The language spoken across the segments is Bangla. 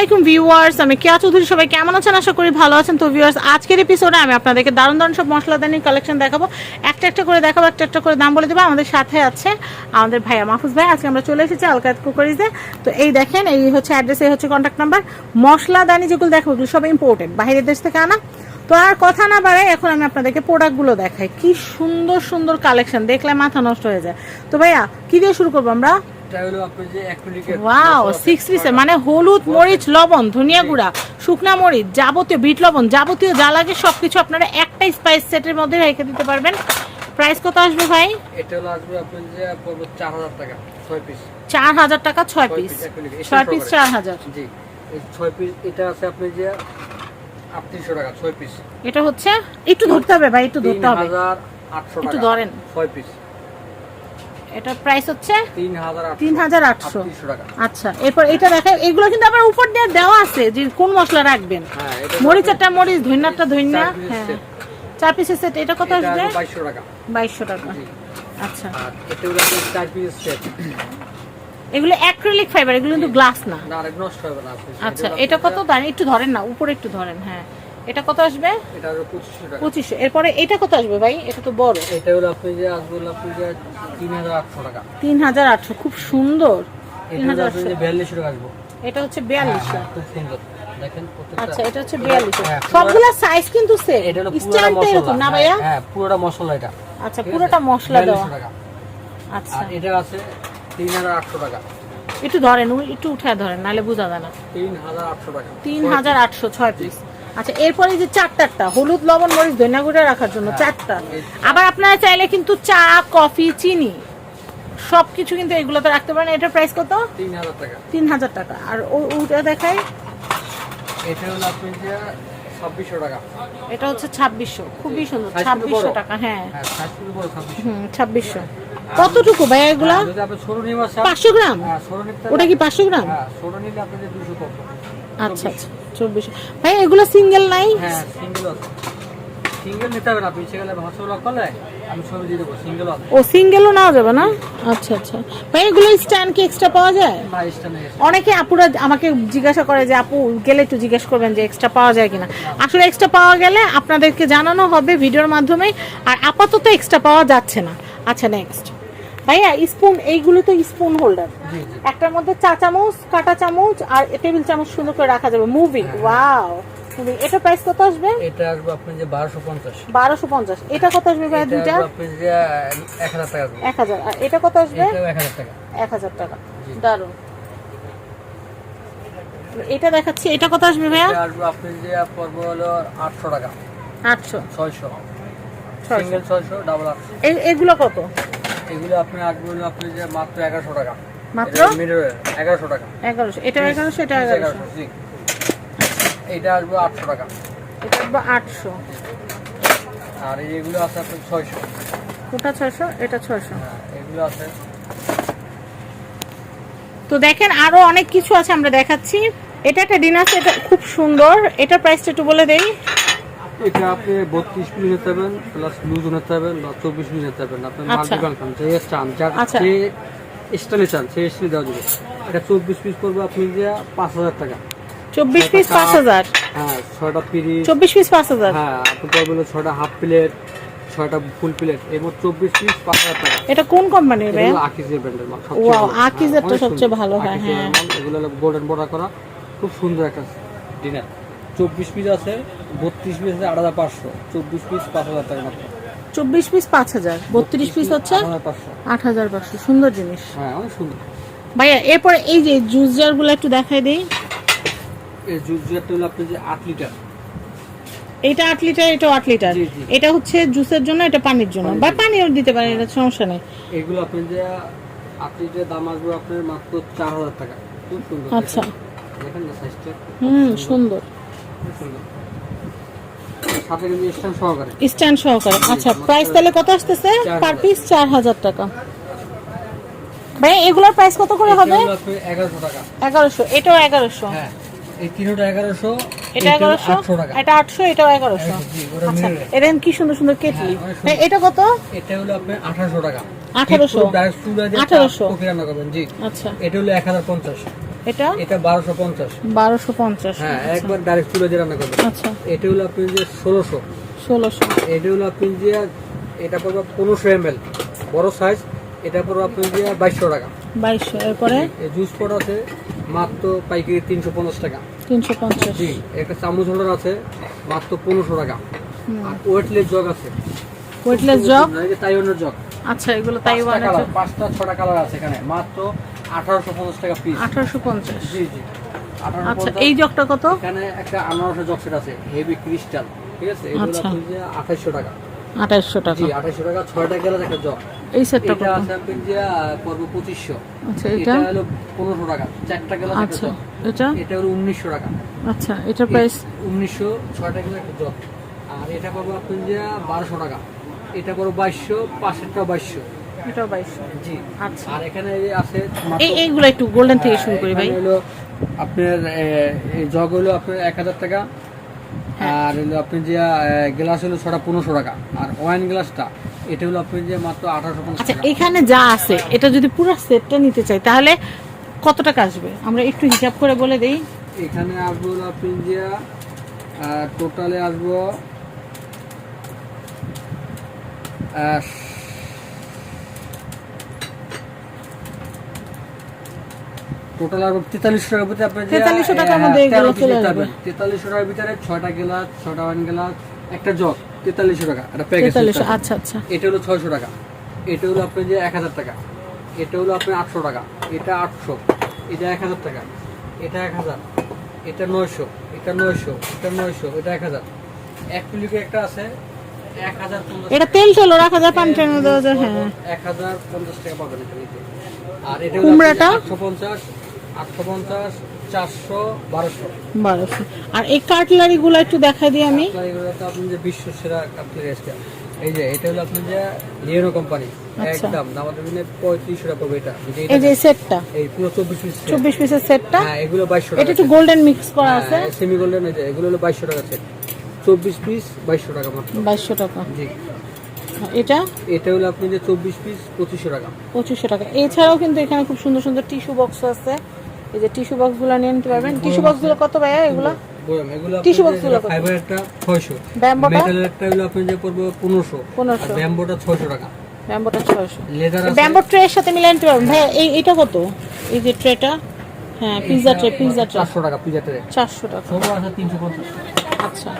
আলাইকুম ভিউয়ার্স, আমি কেয়া চৌধুরী, সবাই কেমন আছেন? আশা করি ভালো আছেন। তো ভিউয়ার্স, আজকের এপিসোডে আমি আপনাদেরকে দারুণ দারুণ সব মশলাদানি কালেকশন দেখাবো। একটা একটা করে দেখাবো, একটা একটা করে দাম বলে দেবো। আমাদের সাথে আছে আমাদের ভাইয়া মাহফুজ ভাই। আজকে আমরা চলে এসেছি আলকাত কুকারিজে। তো এই দেখেন, এই হচ্ছে অ্যাড্রেস এই হচ্ছে কন্ট্যাক্ট নাম্বার মশলাদানি যেগুলো দেখাবো, এগুলো সব ইম্পোর্টেড বাইরের দেশ থেকে আনা। তো আর কথা না বাড়াই এখন আমি আপনাদেরকে প্রোডাক্টগুলো দেখাই। কি সুন্দর সুন্দর কালেকশন দেখলে মাথা নষ্ট হয়ে যায়। তো ভাইয়া, কি দিয়ে শুরু করব আমরা? এটা হলো আপনার যে অ্যাক্রিলিকের ওয়াও সিক্স পিসের মানে হলুদ মরিচ লবণ ধনিয়া গুঁড়া শুকনা মরিচ যাবতীয় বিট লবণ যাবতীয় যা লাগে সবকিছু আপনারা একটা স্পাইস সেটের মধ্যে রেখে দিতে পারবেন। প্রাইস কত আসবে ভাই? এটা হলো আসবে আপনার যে পড়বে চার হাজার টাকা ছয় পিস চার হাজার টাকা ছয় পিস acrylic, ছয় পিস জি এই পিস এটা আছে যে আটত্রিশশো টাকা ছয় পিস এটা হচ্ছে একটু ধরতে হবে ভাই একটু ধরতে হবে। হাজার আটশো একটু ধরেন। ছয় পিস এটার প্রাইস হচ্ছে তিন হাজার আটশো। আচ্ছা এরপর এটা দেখা এগুলো কিন্তু আবার উপর দিয়ে দেওয়া আছে যে কোন মশলা রাখবেন। হ্যাঁ এটা মরিচারটা মরিচ ধনিয়াটা ধনিয়া হ্যাঁ। চার পিসের সেট এটা কত এটা আসবে? বাইশশো টাকা। বাইশশো টাকা। আচ্ছা। আর এটা হলো চার পিস সেট এগুলো অ্যাক্রিলিক ফাইবার এগুলো কিন্তু গ্লাস না। না আর নষ্ট হবে না আচ্ছা এটা কত? দাঁড়িয়ে একটু ধরেন না উপরে একটু ধরেন হ্যাঁ। এটা কত আসবে? এটা হলো পঁচিশশো টাকা। পঁচিশশো। এরপরে এটা কত আসবে ভাই? এটা তো বড়। এটা হলো আপনি যে আসবে হলো আপনি যে তিন হাজার আটশো টাকা। তিন হাজার আটশো খুব সুন্দর। এটা যে টাকা আসব। হচ্ছে হ্যাঁ, খুব সুন্দর। দেখেন আচ্ছা এটা হচ্ছে বিয়াল্লিশশো। হ্যাঁ, পুরো- সবগুলা সাইজ কিন্তু সেম এটা হলো পুরোটা মশলা। না ভাইয়া? হ্যাঁ, হ্যাঁ পুরোটা মশলা এটা। আচ্ছা পুরোটা মশলা দেওয়া। 42 টাকা। আচ্ছা। আর এটা আছে টাকা। একটু ধরেন একটু উঠে ধরেন নাহলে বোঝা যায় না। তিন হাজার আটশো টাকা। তিন হাজার আটশো ছয় পিস আচ্ছা এরপরে যে চারটারটা হলুদ লবণ মরিচ ধনিয়া গুঁড়া রাখার জন্য চারটা। আবার আপনারা চাইলে কিন্তু চা কফি চিনি সবকিছু কিন্তু এগুলোতে রাখতে পারেন। এটার প্রাইস কত? তিন হাজার টাকা। তিন হাজার টাকা। আর ওটা দেখায় এটা হলো আপনি যে ছাব্বিশশো টাকা। এটা হচ্ছে ছাব্বিশশো। খুবই সুন্দর। ছাব্বিশশো। টাকা হ্যাঁ। হ্যাঁ ছাব্বিশশো। কতটুকু ভাই এগুলা? চান পাঁচশো গ্রাম? হ্যাঁ ওটা কি পাঁচশো গ্রাম? হ্যাঁ ছোট নিলে আপনাদের দুশো আচ্ছা আচ্ছা। ভাই এগুলো সিঙ্গেল নাই? হ্যাঁ সিঙ্গেল সিঙ্গেল নিতে হবে না আপনি গেলে ভাষা করলে আমি ছবি দিয়ে দেবো সিঙ্গেল ও সিঙ্গেলও নেওয়া যাবে না? আচ্ছা আচ্ছা। ভাই এগুলো স্ট্যান্ড কি এক্সট্রা পাওয়া যায়? অনেকে আপুরা আমাকে জিজ্ঞাসা করে যে আপু গেলে একটু জিজ্ঞেস করবেন যে এক্সট্রা পাওয়া যায় কিনা। আসলে এক্সট্রা পাওয়া গেলে আপনাদেরকে জানানো হবে ভিডিওর মাধ্যমে আর আপাতত এক্সট্রা পাওয়া যাচ্ছে না। আচ্ছা নেক্সট ভাইয়া স্পুন এইগুলো তো স্পুন হোল্ডার একটার মধ্যে চা চামচ কাটা চামচ আর টেবিল চামচ সুন্দর করে রাখা যাবে। মুভিং ওয়াও মুভিং এটা প্রাইস কত আসবে? এটা আসবে আপনি যে বারোশো পঞ্চাশ। বারোশো পঞ্চাশ। এটা কত আসবে এটা দুইটা? আপনি যে এক হাজার টাকা আসবে। এক হাজার। আর এটা কত আসবে? এক হাজার টাকা। এক হাজার টাকা। দারুণ এটা দেখাচ্ছি। এটা কত আসবে ভাইয়া? এটা আসবে আপনি যে পর্ব হলো আটশো টাকা। আটশো। ছয়শো। ছয়শো। সিঙ্গেল ছয়শো ডাবল আটশো। এ- এগুলো কত? এগুলো আপনি আসবে হলো আপনি যে মাত্র এগারোশো টাকা। মাত্র? মিডল এগারোশো টাকা। এগারোশো। এটা এগারোশো এটা এগারোশো। জি। এইটা আসবে আটশো টাকা। এটা আসবে আটশো। আর এগুলো আছে আপনার ছয়শো। ওটা ছয়শো? এটা ছয়শো। হ্যাঁ এগুলো আছে। তো দেখেন আরও অনেক কিছু আছে আমরা দেখাচ্ছি। এটা একটা ডিনার সেট খুব সুন্দর। এটা প্রাইসটা একটু বলে দেই। এটা আপনি বত্রিশ পিস নিতে পারবেন প্লাস লুজ নিতে পারবেন বা চব্বিশ পিস নিতে পারবেন। আপনি আচ্ছা। মাল্টিপাল খান যে চান যার আচ্ছা। যে স্টানে চান সেই স্টানে দেওয়া যাবে। এটা চব্বিশ পিস পড়বে আপনি যে পাঁচ হাজার টাকা। চব্বিশ পিস পাঁচ হাজার? হ্যাঁ ছয়টা চব্বিশ পিস পাঁচ হাজার? হ্যাঁ আপনি ছয়টা হাফ প্লেট ছয়টা ফুল প্লেট এই মোট চব্বিশ পিস পাঁচ হাজার টাকা। এটা কোন কোম্পানির এটা ভাই হলো আকিজের ব্র্যান্ডের মাল সবচেয়ে ভালো। আকিজেরটা হ্যাঁ, সবচেয়ে ভালো হয়, হ্যাঁ। এগুলো হলো গোল্ডেন বর্ডার করা। খুব সুন্দর একটা ডিনার চব্বিশ পিস আছে বত্রিশ পিস আছে আট হাজার পাঁচশো। চব্বিশ পিস পাঁচ হাজার টাকা মাত্র। চব্বিশ পিস পাঁচ হাজার বত্রিশ পিস হচ্ছে আট হাজার পাঁচশো। সুন্দর জিনিস। হ্যাঁ অনেক সুন্দর। ভাইয়া এরপরে এই যে জুস জারগুলো একটু দেখাই দিই। এই জুস জুয়ারটা হলো আপনি যে আট লিটার এটা আট লিটার এটা আট লিটার। এটা হচ্ছে জুসের জন্য এটা পানির জন্য। বা পানিও দিতে পারেন এটা সমস্যা নেই। এগুলো আপনি যে আট লিটার দাম আসবে আপনার মাত্র চার হাজার টাকা। খুব সুন্দর। আচ্ছা। দেখেন না সাইজটা হুম সুন্দর। স্ট্যান্ড সহকারে। আচ্ছা প্রাইস তাহলে কত আসতেছে? পার পিস চার হাজার টাকা। ভাই এগুলোর প্রাইস কত করে হবে? এগারোশো টাকা। এগারোশো এটাও এগারোশো। হ্যাঁ এটা আটশো এটাও এগারোশো। আচ্ছা। কি সুন্দর সুন্দর কেটলি? হ্যাঁ। এটা কত? এটা হলো আপনার আঠারোশো টাকা। 1800 ডাইরেক্ট চুলা দিয়ে 1800 কফি রান্না করবেন জি। আচ্ছা। এটা হলো এক হাজার পঞ্চাশ। এটা? এটা বারোশো পঞ্চাশ। বারোশো পঞ্চাশ। হ্যাঁ একবার ডাইরেক্ট তুলে দিয়ে রান্না করবেন। আচ্ছা। এটা হলো আপনি যে ষোলোশো। ষোলোশো। এটা হলো আপনি যে এটা পড়বে পনেরোশো এম এল বড় সাইজ এটা পড়বে আপনি যে বাইশশো টাকা। বাইশশো। এরপরে? এই জুস পট আছে মাত্র পাইকারি তিনশো পঞ্চাশ টাকা। তিনশো পঞ্চাশ। জি একটা চামচ হোল্ডার আছে মাত্র পনেরোশো টাকা। হুম। আর ওয়েটলেস জগ আছে। ওয়েটলেস জব এই যে তাইওয়ানের জগ আচ্ছা এগুলো তাইওয়ানের কালার পাঁচটা ছটা কালার আছে এখানে। মাত্র আঠারোশো পঞ্চাশ টাকা পিস আঠারোশো পঞ্চাশ। জি জি। আচ্ছা এই জগটা কত? এখানে একটা আনারসের জগ সেট আছে হেভি ক্রিস্টাল ঠিক আছে? এগুলো আচ্ছা। আপনি যে আঠাইশশো টাকা। আঠাইশশো টাকা। জি আঠাইশশো টাকা ছয়টা গেলাস একটা জগ। এই সেটটা এটা কত? আছে আপনি যে পড়বে পঁচিশশো। আচ্ছা এটা? এটা হলো পনেরোশো টাকা। চারটা গেলাস আচ্ছা এটা? এটা হলো উনিশশো টাকা। আচ্ছা এটার প্রাইস উনিশশো ছয়টা গেলে একটা জগ। আর এটা পাবো আপনি যে বারোশো টাকা। এটা পড়ো বাইশশো পাঁচশোটা বাইশশো। এটাও বাইশশো জি। আচ্ছা। আর এখানে আছে এই এইগুলো একটু গোল্ডেন থেকে শুরু করি ভাই। হলো আপনার এই জগ হলো আপনার এক হাজার টাকা। হ্যাঁ। আর হলো আপনি যে গ্লাস হলো ছটা পনেরোশো টাকা। আর ওয়াইন গ্লাসটা এটা হলো আপনি যে মাত্র আঠারোশো আচ্ছা এখানে যা আছে এটা যদি পুরো সেটটা নিতে চাই তাহলে কত টাকা আসবে? আমরা একটু হিসাব করে বলে দেই। এখানে আসব হলো আপনি যে টোটালে আসব টোটাল আসব তেতাল্লিশশো টাকার ভিতরে আপনি যে 4300 টাকার মধ্যে এগুলো চলে যাবে। তেতাল্লিশশো টাকার ভিতরে ছয়টা গেলাস ছটা ওয়ান গেলাস একটা জগ তেতাল্লিশশো টাকা একটা প্যাকেজ আচ্ছা আচ্ছা। এটা হলো ছয়শো টাকা এটা হলো আপনার যে এক হাজার টাকা এটা হলো আপনার আটশো টাকা এটা আটশো এটা এক হাজার টাকা এটা এক হাজার এটা নয়শো এটা নয়শো এটা নয়শো এটা এক হাজার। এক কিলোকে একটা আছে এক হাজার এটা তেল দেওয়া যায় হ্যাঁ। এক হাজার পঞ্চাশ টাকা পাবেন এটা নিতে আর এটা কুমড়াটা? আটশো পঞ্চাশ আর এই কাটলারি গুলো একটু দেখাই দিই আমি। আপনার তো আপনি যে বিশ্ব সেরা কাপড়ের এসছে এই যে এটা হলো আপনার যে লিওনো কোম্পানি আচ্ছা। একদম আমাদের জন্য পঁয়ত্রিশশো টাকা পড়বে এটা। এই যে সেটটা? এই পুরো চব্বিশ পিস চব্বিশ পিসের সেটটা? হ্যাঁ এগুলো এটা একটু গোল্ডেন মিক্স করা আছে। সেমি গোল্ডেন এই যে এগুলো হলো টাকা সেট চব্বিশ পিস বাইশশো টাকা মাত্র। টাকা। জি। এটা? এটা হলো আপনি যে চব্বিশ পিস পঁচিশশো টাকা। টাকা। এছাড়াও কিন্তু এখানে খুব সুন্দর সুন্দর টিস্যু বক্স আছে। এই যে টিস্যু বক্সগুলো নিয়ে নিতে পারবেন। টিস্যু বক্সগুলো কত ভাইয়া এগুলো? বললাম এগুলো Tissue box গুলো কত? ফাইবার একটা ছয়শো। ব্যাম্বোটা? মেটালের একটা হলো আপনি যে পড়বে পনেরোশো। পনেরোশো। ব্যাম্বোটা ছয়শো টাকা। ব্যাম্বোটা ছয়শো। লেদার আছে? ব্যাম্বো ট্রের সাথে মিলিয়ে নিতে পারবেন। ভাই এই এটা কত? এই যে ট্রেটা? হ্যাঁ পিৎজা ট্রে পিৎজা ট্রে। চারশো টাকা ট্রে। চারশো টাকা। আছে আচ্ছা।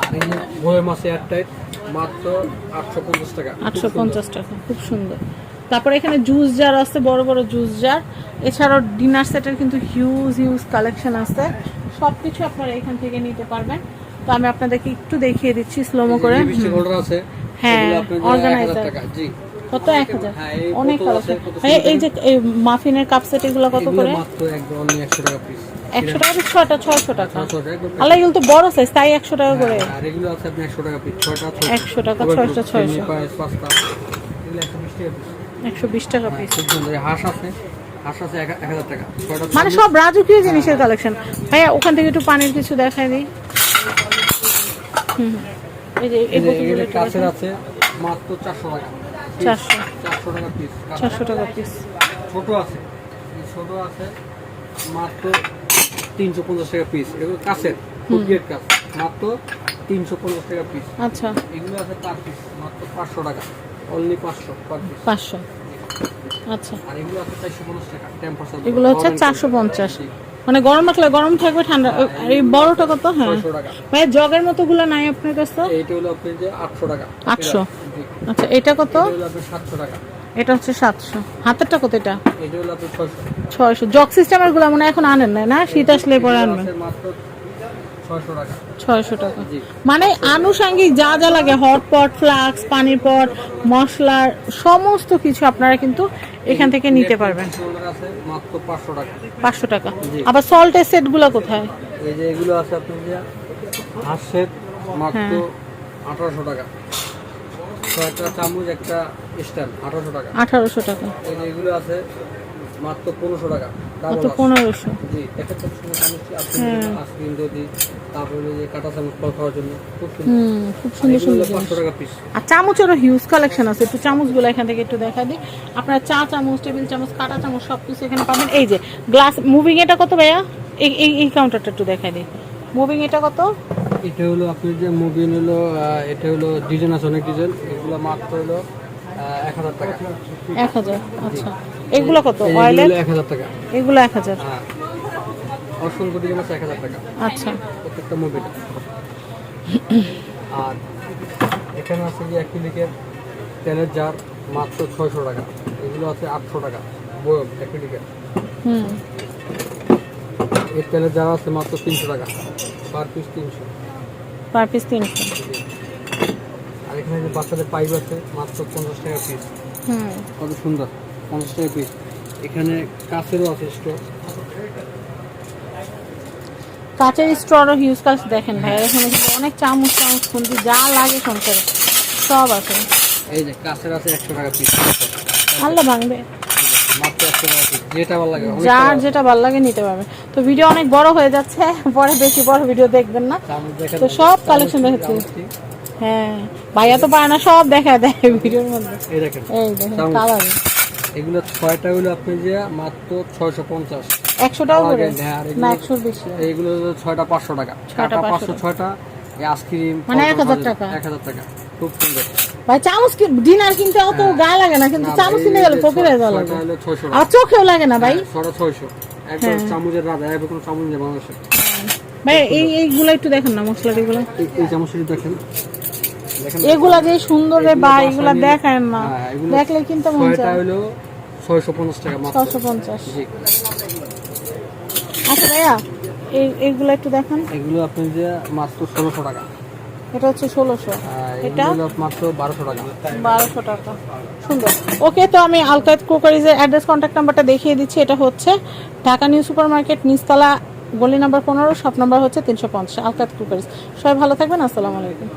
আর এই মাসে এয়ারটাইট মাত্র টাকা খুব সুন্দর। তারপরে এখানে জুস জার আছে বড় বড় জুস জার এছাড়াও ডিনার সেটের কিন্তু হিউজ হিউজ কালেকশন আছে। সব কিছু আপনারা এখান থেকে নিতে পারবেন। তো আমি আপনাদেরকে একটু দেখিয়ে দিচ্ছি স্লোমো করে। হ্যাঁ, এগুলো আপনার যে organizer। 1000 টাকা জি। কত এক হাজার? হ্যাঁ, অনেক কালেকশন এই যে মাফিনের কাপ সেট এগুলো কত করে? মাত্র একদম অনলি 100 টাকা পিস একশো টাকা পিস ছয়টা ছয়শো টাকা। আল্লাহ এগুলো তো বড় সাইজ তাই একশো টাকা করে। হ্যাঁ, আপনি 100 টাকা পিস ছয়টা ছয়টা। 100 টাকা, আবার ছয়টা, চিনি, ছয়শো। পায়েস, পাস্তা এগুলো 120 টাকা পিস একশো বিশ টাকা হ্যাঁ, পিস খুব সুন্দর। হাঁস আছে। হাঁস আছে এক- 1000 টাকা। ছয়টা মানে সব রাজকীয় জিনিসের কালেকশন ভাইয়া ওখান থেকে একটু পানির কিছু দেখাই দিই। হুম। এই যে এই কাছের আছে মাত্র 400 টাকা। চারশো। 400 টাকা পিস চারশো টাকা পিস ছোট আছে। ছোট আছে মাত্র তিনশো পঞ্চাশ টাকা পিস এগুলো কাছের কাছ। মাত্র তিনশো পঞ্চাশ টাকা পিস আচ্ছা। এগুলো আছে পার পিস মাত্র পাঁচশো টাকা। অনলি পাঁচশো পার পিস পাঁচশো। আচ্ছা। আর এগুলো আছে চারশো পঞ্চাশ টাকা টেম্পার এগুলো হচ্ছে চারশো পঞ্চাশ। মানে গরম রাখলে গরম থাকবে ঠান্ডা এই বড়টা কত? হ্যাঁ। ভাইয়া জগের মতো গুলো নাই আপনার কাছে? এইটা হলো যে আটশো টাকা। 800 আচ্ছা এটা কত? এটা হলো আপনার সাতশো টাকা। এটা হচ্ছে সাতশো। হাতেরটা কত এটা? ছয়শো। জগ সিস্টেমেরগুলো মনে এখন আনেন নাই না? শীত আসলে পরে আনবেন। ছয়শো টাকা। মানে আনুষাঙ্গিক যা যা লাগে হট পট ফ্লাক্স পানির পট মশলার সমস্ত কিছু আপনারা কিন্তু এখান থেকে নিতে পারবেন। পাঁচশো টাকা। আবার সল্টের সেটগুলো কোথায়? এই যে এগুলো আছে আপনার মাত্র হ্যাঁ। আঠারোশো টাকা। ছয়টা চামচ একটা স্ট্যান্ড আঠারোশো টাকা। আঠারোশো টাকা। এগুলো আছে মাত্র পনেরোশো টাকা ডাবল পনেরোশো। জি এক একটা সময় চামচ আপনি হ্যাঁ। আইসক্রিম যদি তারপরে যে কাঁটা চামচ ফল খাওয়ার জন্য। খুব সুন্দর। খুব সুন্দর সুন্দর পাঁচশো টাকা পিস আর চামচেরও হিউজ কালেকশন আছে একটু চামচগুলো এখান থেকে একটু দেখা দিই। আপনারা চা চামচ টেবিল চামচ কাটা চামচ সব কিছু এখানে পাবেন। এই যে গ্লাস মুভিং এটা কত ভাইয়া? এই এই কাউন্টারটা একটু দেখা দিই। মুভিং এটা কত? এটা হলো আপনার যে মোবিল হলো এটা হলো ডিজাইন আছে অনেক ডিজাইন এগুলো মাত্র হলো এক হাজার টাকা। এক হাজার আচ্ছা। এগুলো কত? এই অয়েলের এক হাজার টাকা। এগুলো এক হাজার। হ্যাঁ। অসংখ্য ডিজাইন আছে এক হাজার টাকা। আচ্ছা। প্রত্যেকটা মোবিল আর এখানে আছে যে অ্যাক্রিলিকের তেলের জার মাত্র ছয়শো টাকা। এগুলো আছে আটশো টাকা। বয়ম অ্যাক্রিলিকের হুম। এর তেলের জার আছে মাত্র তিনশো টাকা। পার পিস তিনশো। পার পিস তিনশো। এখানে যে বাচ্চাদের পাইপ আছে মাত্র পঞ্চাশ টাকা পিস কত সুন্দর পঞ্চাশ টাকা পিস এখানে কাছেরও আছে স্টোর কাঁচের স্ট্ররও হিউজ কাজ দেখেন ভাই এখানে কিন্তু অনেক চামচ চামচ খুন্তি যা লাগে সংসারে সব আছে। এই যে আছে একশো টাকা পিস ভাঙবে। ভালো লাগে অনেক যার যেটা ভালো লাগে নিতে পারবে। তো ভিডিও অনেক বড় হয়ে যাচ্ছে পরে বেশি বড় ভিডিও দেখবেন না। তো সব collection দেখাচ্ছি। হ্যাঁ। ভাইয়া তো পারে না সব দেখা দেয় ভিডিওর মধ্যে। এই দেখেন এই দেখেন কালার এগুলো ছয়টা হলো আপনি যে মাত্র ছয়শো পঞ্চাশ। একশো করে হ্যাঁ, আর না একশোর বেশি। এইগুলো ছয়টা পাঁচশো টাকা। ছয়টা পাঁচশো ছয়টা এই আইসক্রিম মানে এক হাজার টাকা। এক হাজার টাকা। খুব সুন্দর। ভাই চামচ কি ডিনার কিনতে অত গা লাগে না কিন্তু চামচ কিনে যে গেলে ফকির হয়ে যাওয়া লাগে আর চোখেও লাগে না ভাই। ছটা ছয়শো। একদম হ্যাঁ। চামচের রাজা কোনো চামচ নেই বাংলাদেশে। ভাই এই এইগুলো একটু দেখেন না মশলাটিগুলো এই- চামচটি দেখেন। এগুলা যে সুন্দর রে এগুলো ভাই এগুলা দেখেন না হ্যাঁ, দেখলে কিনতে মন চায়। হলো ছয়শো পঞ্চাশ টাকা মাত্র। ছশো পঞ্চাশ। জি। আচ্ছা ভাইয়া এই এইগুলো একটু দেখেন। এগুলো আপনি যে মাত্র ষোলোশো টাকা। এটা হচ্ছে ষোলোশো। আর এটা? এগুলো মাত্র বারোশো টাকা। বারোশো টাকা। সুন্দর। ওকে তো আমি আলকাত কুকারিজের অ্যাড্রেস কন্ট্যাক্ট নাম্বারটা দেখিয়ে দিচ্ছি এটা হচ্ছে ঢাকা নিউ সুপার মার্কেট নিচতলা গলি নাম্বার পনেরো শপ নাম্বার হচ্ছে তিনশো পঞ্চাশ আলকাত কুকারিজ সবাই ভালো থাকবেন আসসালামু আলাইকুম।